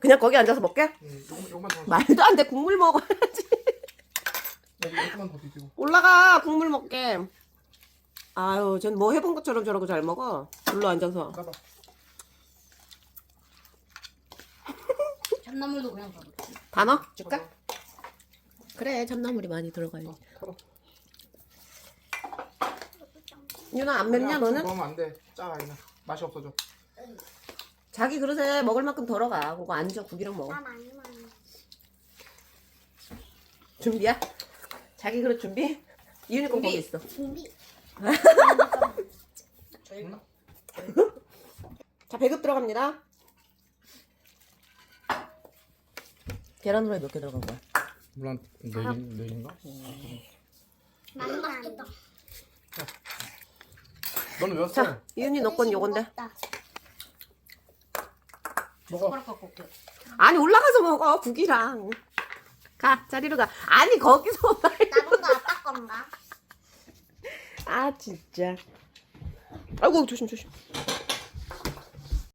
그냥 거기 앉아서 먹게? 응, 요거, 요거만 더. 말도 안 돼. 국물 먹어야지. 더 비비고. 올라가. 국물 먹게. 아유, 전 뭐 해본 것처럼 저러고 잘 먹어. 불로 앉아서. 까봐. 참나물도 그냥 더 넣지. 다 넣어? 줄까? 그래, 참나물이 많이 들어가야지. 어, 털어. 유나 안 맵냐, 너는? 넣으면 안 돼. 짜, 이나. 맛이 없어져. 자기 그릇에 먹을 만큼 덜어가. 그거 앉아 국이랑 먹어. 나 많이 많이. 준비야? 자기 그릇 준비? 이윤이 거 거기 있어. 준비. 자, 배급 들어갑니다. 계란 후라이 몇 개 들어간 거야? 물론 네 개, 네 개인가? 많이 맛있겠다. 너는 몇 자, 살? 이윤이 너건 요건데. 숟 가락 갖고 올게. 아니, 올라가서 먹어, 국이랑. 가, 자리로 가. 아니, 거기서 말. 남은 거 아빠 건가? 아, 진짜. 아이고, 조심, 조심.